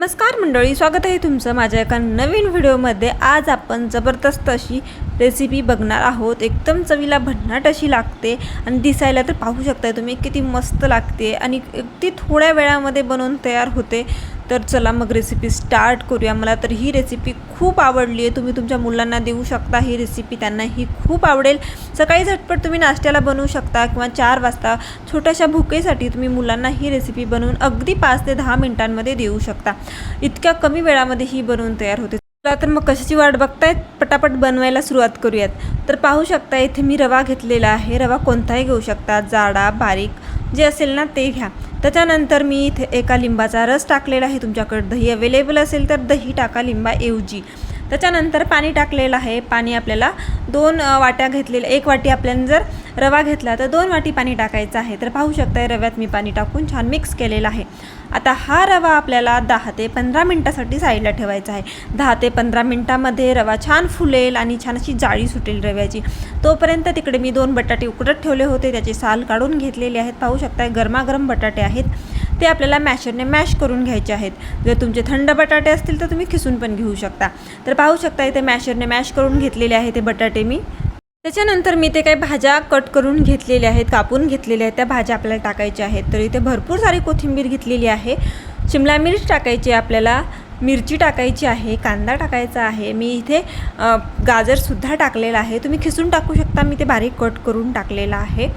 नमस्कार मंडळी स्वागत आहे तुमचं माझ्या एका नवीन व्हिडिओमध्ये. आज आपण जबरदस्त अशी रेसिपी बघणार आहोत. एकदम चवीला भन्नाट अशी लागते आणि दिसायला तर पाहू शकताय तुम्ही किती मस्त लागते आणि अगदी थोड्या वेळामध्ये बनवून तयार होते. तर चला मग रेसिपी स्टार्ट करूया. मला तर ही रेसिपी खूप आवडली आहे. तुम्ही तुमच्या मुलांना देऊ शकता. ही रेसिपी त्यांना ही खूप आवडेल. सकाळी झटपट तुम्ही नाश्त्याला बनवू शकता किंवा चार वाजता छोट्याशा भुकेसाठी तुम्ही मुलांना ही रेसिपी बनवून अगदी पाच ते दहा मिनिटांमध्ये देऊ शकता. इतक्या कमी वेळामध्ये ही बनवून तयार होते. चला तर मग कशाची वाट बघतायत? पटापट बनवायला सुरुवात करूयात. तर पाहू शकता इथे मी रवा घेतलेला आहे. रवा कोणताही घेऊ शकता. जाडा बारीक जे असेल ना ते घ्या. त्याच्यानंतर मी इथे एका लिंबाचा रस टाकलेला आहे. तुमच्याकडे दही अवेलेबल असेल तर दही टाका लिंबाऐवजी. त्याच्यानंतर पाणी टाकलेलं आहे. पाणी आपल्याला दोन वाट्या घेतलेल्या एक वाटी आपल्याला जर रवा घेतला तर दोन वाटी पाणी टाकायचं आहे. तर पाहू शकताय रव्यात मी पाणी टाकून छान मिक्स केलेलं आहे. आता हा रवा आपल्याला दहा ते पंधरा मिनटासाठी साईडला ठेवायचा आहे. दहा ते पंधरा मिनटामध्ये रवा छान फुलेल आणि छान अशी जाळी सुटेल रव्याची. तोपर्यंत तिकडे मी दोन बटाटे उकडत ठेवले होते. त्याचे साल काढून घेतलेले आहेत. पाहू शकताय गरमागरम बटाटे आहेत. ते आपल्याला मॅशरने मॅश करून घ्यायचे आहेत. जर तुमचे थंड बटाटे असतील तर तुम्ही खिसून पण घेऊ शकता. तर पाहू शकता इथे मॅशरने मॅश करून घेतलेले आहे ते बटाटे मी. त्याच्यानंतर मी ते काही भाज्या कट करून घेतलेल्या आहेत कापून घेतलेल्या आहेत. त्या भाज्या आपल्याला टाकायच्या आहेत. तर इथे भरपूर सारी कोथिंबीर घेतलेली आहे. शिमला मिरच टाकायची आहे आपल्याला. मिरची टाकायची आहे कांदा टाकायचा आहे मी इथे गाजरसुद्धा टाकलेलं आहे. तुम्ही खिसून टाकू शकता मी ते बारीक कट करून टाकलेलं आहे.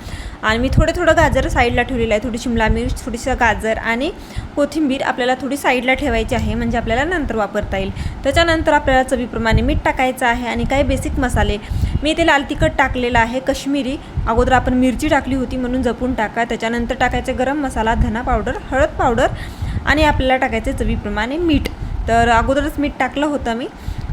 आणि मी थोडं थोडं गाजर साईडला ठेवलेलं आहे. थोडी शिमला मिर्च थोडीसं गाजर आणि कोथिंबीर आपल्याला थोडी साईडला ठेवायची आहे म्हणजे आपल्याला नंतर वापरता येईल. त्याच्यानंतर आपल्याला चवीप्रमाणे मीठ टाकायचं आहे आणि काही बेसिक मसाले. मी इथे लाल तिखट टाकलेलं आहे कश्मीरी. अगोदर आपण मिरची टाकली होती म्हणून जपून टाका. त्याच्यानंतर टाकायचे गरम मसाला धना पावडर हळद पावडर आणि आपल्याला टाकायचे चवीप्रमाणे मीठ. तर अगोदरच मीठ टाकलं होतं मी.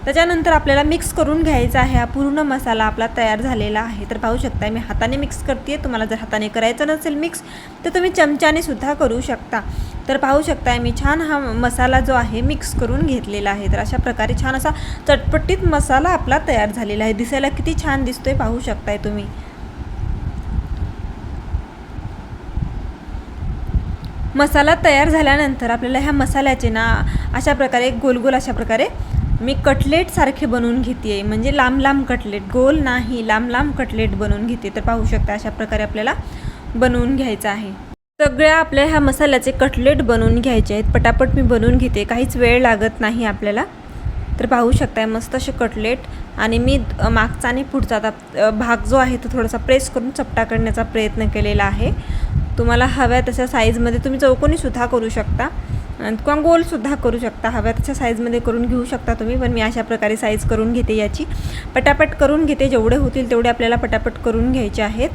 त्याच्यानंतर आपल्याला मिक्स करून घ्यायचा आहे हा पूर्ण मसाला आपला तयार झालेला आहे. तर पाहू शकता मी हाताने मिक्स करते तुम्हाला जर हाताने करायचं नसेल मिक्स तर तुम्ही चमच्याने सुद्धा करू शकता. तर पाहू शकता मी छान हा मसाला जो आहे मिक्स करून घेतलेला आहे. तर अशा प्रकारे छान असा चटपटीत मसाला आपला तयार झालेला आहे. दिसायला किती छान दिसतोय पाहू शकताय तुम्ही. मसाला तयार झाल्यानंतर आपल्याला ह्या मसाल्याचे ना अशा प्रकारे गोल गोल अशा प्रकारे मी कटलेटसारखे बनवून घेते आहे म्हणजे लांब लांब कटलेट गोल नाही लांब लांब कटलेट बनवून घेते तर पाहू शकता अशा प्रकारे आपल्याला बनवून घ्यायचं आहे. सगळ्या आपल्या ह्या मसाल्याचे कटलेट बनवून घ्यायचे आहेत. पटापट मी बनवून घेते काहीच वेळ लागत नाही आपल्याला. तर पाहू शकताय मस्त असे कटलेट. आणि मी मागचा आणि पुढचा आता भाग जो आहे तो थोडासा प्रेस करून चपटा करण्याचा प्रयत्न केलेला आहे. तुम्हाला हव्या तशा साईजमध्ये तुम्ही चौकोनीसुद्धा करू शकता. आणि किंवा गोलसुद्धा करू शकता. हव्या तशा साईजमध्ये करून घेऊ शकता तुम्ही पण मी अशा प्रकारे साईज करून घेते याची. पटापट करून घेते जेवढे होतील तेवढे आपल्याला पटापट करून घ्यायचे आहेत.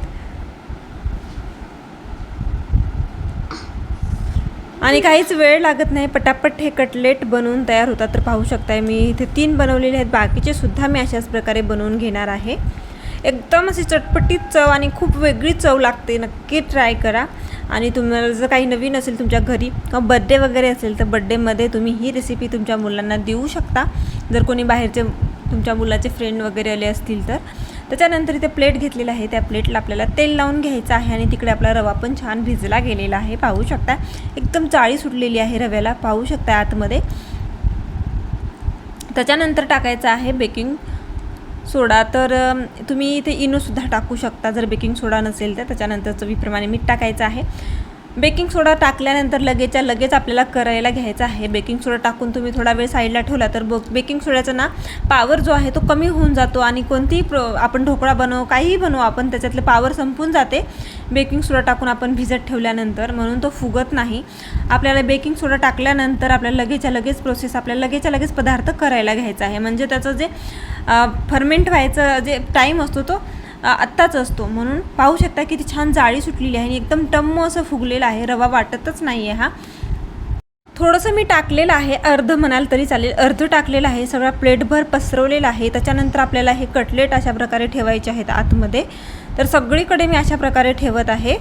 आणि काहीच वेळ लागत नाही. पटापट हे कटलेट बनवून तयार होतात. तर पाहू शकताय मी इथे तीन बनवलेले आहेत. बाकीचे सुद्धा मी अशाच प्रकारे बनवून घेणार आहे. एकदम अशी चटपटीत चव आणि खूप वेगळी चव लागते. नक्की ट्राय करा. आणि तुम्हाला जर काही नवीन असेल तुमच्या घरी किंवा बड्डे वगैरे असेल तर बड्डेमध्ये तुम्ही ही रेसिपी तुमच्या मुलांना देऊ शकता. जर कोणी बाहेरचे तुमच्या मुलाचे फ्रेंड वगैरे आले असतील तर. त्याच्यानंतर इथे प्लेट घेतलेला आहे. त्या प्लेटला आपल्याला तेल लावून घ्यायचं आहे आणि तिकडे आपला रवा पण छान भिजला गेलेला आहे. पाहू शकता. एकदम चाळी सुटलेली आहे रव्याला. पाहू शकता आतमध्ये. त्याच्यानंतर टाकायचं आहे बेकिंग सोडा. तर तुम्ही इथे इनोसुद्धा टाकू शकता. जर बेकिंग सोडा नसेल तर त्याच्यानंतर चवीप्रमाणे मीठ टाकायचं आहे. बेकिंग सोडा टाकल्यानंतर लगेचच्या लगेच आपल्याला करायला घ्यायचा आहे. बेकिंग सोडा टाकून तुम्ही थोडा वेळ साईडला ठेवला तर बो बेकिंग सोड्याचा ना पावर जो आहे तो कमी होऊन जातो आणि कोणतीही प्र आपण ढोकळा बनवू काहीही बनवू आपण त्याच्यातले पावर संपून जाते. बेकिंग सोडा टाकून आपण भिजत ठेवल्यानंतर म्हणून तो फुगत नाही. आपल्याला बेकिंग सोडा टाकल्यानंतर आपल्याला लगेचच्या लगेच प्रोसेस आपल्याला लगेचच्या लगेच पदार्थ करायला घ्यायचा आहे. म्हणजे त्याचं जे फर्मेंट व्हायचं जे टाईम असतो तो आत्ताच असतो. म्हणून पाहू शकता किती छान जाळी सुटलेली आहे आणि एकदम टम्म असं फुगलेलं आहे. रवा वाटतच नाही आहे हा. थोडंसं मी टाकलेलं आहे. अर्ध म्हणाल तरी चालेल. अर्ध टाकलेलं आहे. सगळा प्लेटभर पसरवलेला आहे. त्याच्यानंतर आपल्याला हे कटलेट अशा प्रकारे ठेवायचे आहेत आतमध्ये. तर सगळीकडे मी अशा प्रकारे ठेवत आहे.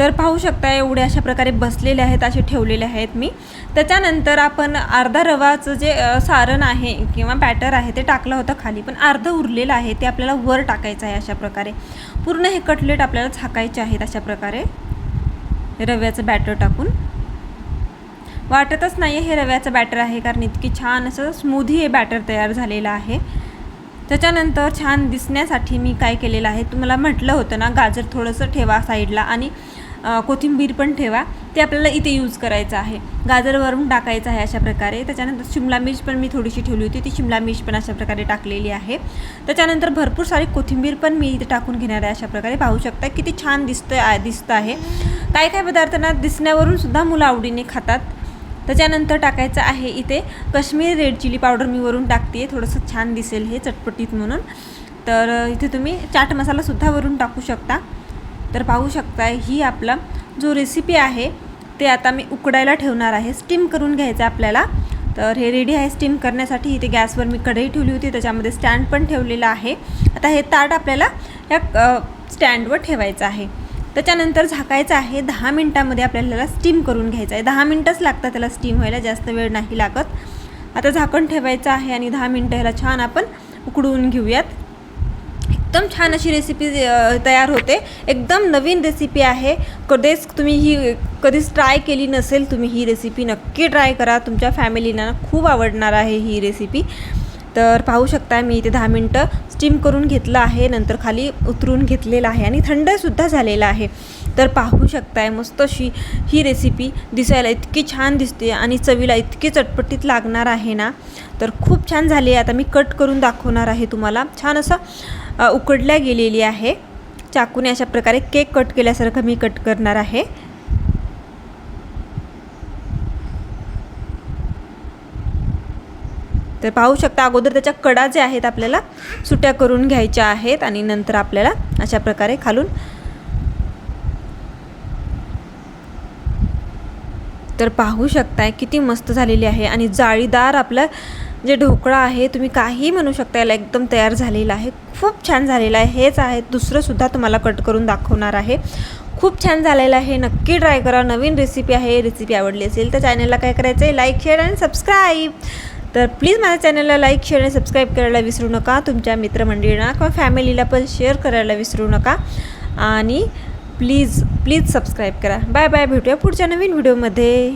तर पाहू शकता एवढे अशा प्रकारे बसलेले आहेत असे ठेवलेले आहेत मी. त्याच्यानंतर आपण अर्धा रवाचं जे सारण आहे किंवा बॅटर आहे ते टाकलं होतं खाली. पण अर्धं उरलेलं आहे ते आपल्याला वर टाकायचं आहे अशा प्रकारे. पूर्ण हे कटलेट आपल्याला झाकायचे आहेत अशा प्रकारे. रव्याचं बॅटर टाकून. वाटतच नाही हे रव्याचं बॅटर आहे कारण इतकी छान असं स्मूदी हे बॅटर तयार झालेलं आहे. त्याच्यानंतर छान दिसण्यासाठी मी काय केलेलं आहे तुम्हाला म्हटलं होतं ना गाजर थोडंसं ठेवा साईडला आणि कोथिंबीर पण ठेवा. ते आपल्याला इथे यूज करायचं आहे. गाजर वरून टाकायचं आहे अशा प्रकारे. त्याच्यानंतर शिमला मिर्च पण मी थोडीशी ठेवली होती. ती शिमला मिर्च पण अशा प्रकारे टाकलेली आहे. त्याच्यानंतर भरपूर सारी कोथिंबीर पण मी इथे टाकून घेणार आहे अशा प्रकारे. पाहू शकता किती छान दिसतं आहे दिसतं आहे. काय काय पदार्थांना दिसण्यावरून सुद्धा मुलं आवडीने खातात. त्याच्यानंतर टाकायचं आहे इथे कश्मीरी रेड चिली पावडर मी वरून टाकते थोडंसं छान दिसेल हे चटपटीत म्हणून. तर इथे तुम्ही चाट मसालासुद्धा वरून टाकू शकता. तर पाहू शकता ही आपला जो रेसिपी आहे ते आता मी उकडायला ठेवणार आहे. स्टीम करून घ्यायचं आहे आपल्याला. तर हे रेडी आहे स्टीम करण्यासाठी. इथे गॅसवर मी कढई ठेवली होती त्याच्यामध्ये स्टँड पण ठेवलेला आहे. आता हे ताट आपल्याला या स्टँडवर ठेवायचं आहे. त्याच्यानंतर झाकायचं आहे. दहा मिनटामध्ये आपल्याला स्टीम करून घ्यायचं आहे. दहा मिनटंच लागतात त्याला स्टीम व्हायला जास्त वेळ नाही लागत. आता झाकण ठेवायचं आहे आणि दहा मिनटं ह्याला छान आपण उकडून घेऊयात. एकदम छान अशी रेसिपी तयार होते. एकदम नवीन रेसिपी आहे. कधीच तुम्ही ही कधीच ट्राय केली नसेल तुम्ही ही रेसिपी नक्की ट्राय करा. तुमच्या फॅमिलीना खूप आवडणार आहे ही रेसिपी तर पाहू शकता मी इथे दहा मिनटं स्टीम करून घेतलं आहे. नंतर खाली उतरून घेतलेलं आहे आणि थंडसुद्धा झालेलं आहे. तर पाहू शकताय मस्त अशी ही रेसिपी दिसायला इतकी छान दिसते आणि चवीला इतकी चटपटीत लागणार आहे ना. तर खूप छान झाली आहे. आता मी कट करून दाखवणार आहे तुम्हाला. छान असं उकडल्या गेलेली आहे. चाकूने अशा प्रकारे केक कट केल्यासारखं मी कट करणार आहे. तर पाहू शकता अगोदर त्याच्या कडा जे आहेत आपल्याला सुट्या करून घ्यायच्या आहेत आणि नंतर आपल्याला अशा प्रकारे खालून तर पाहू शकताय किती मस्त झालेली आहे आणि जाळीदार आपलं जे ढोकळा आहे तुम्ही काही म्हणू शकता याला एकदम तयार झालेला आहे. खूप छान झालेला आहे. हेच आहे. दुसरंसुद्धा तुम्हाला कट करून दाखवणार आहे. खूप छान झालेलं आहे. नक्की ट्राय करा. नवीन रेसिपी आहे. रेसिपी आवडली असेल तर चॅनलला काय करायचं आहे लाईक शेअर आणि सबस्क्राईब तर प्लीज माझ्या चॅनलला लाईक शेअर आणि सबस्क्राईब करायला विसरू नका. तुमच्या मित्रमंडळींना किंवा फॅमिलीला पण शेअर करायला विसरू नका. आणि प्लीज प्लीज सबस्क्राईब करा. बाय बाय भेटूया पुढच्या नवीन व्हिडिओमध्ये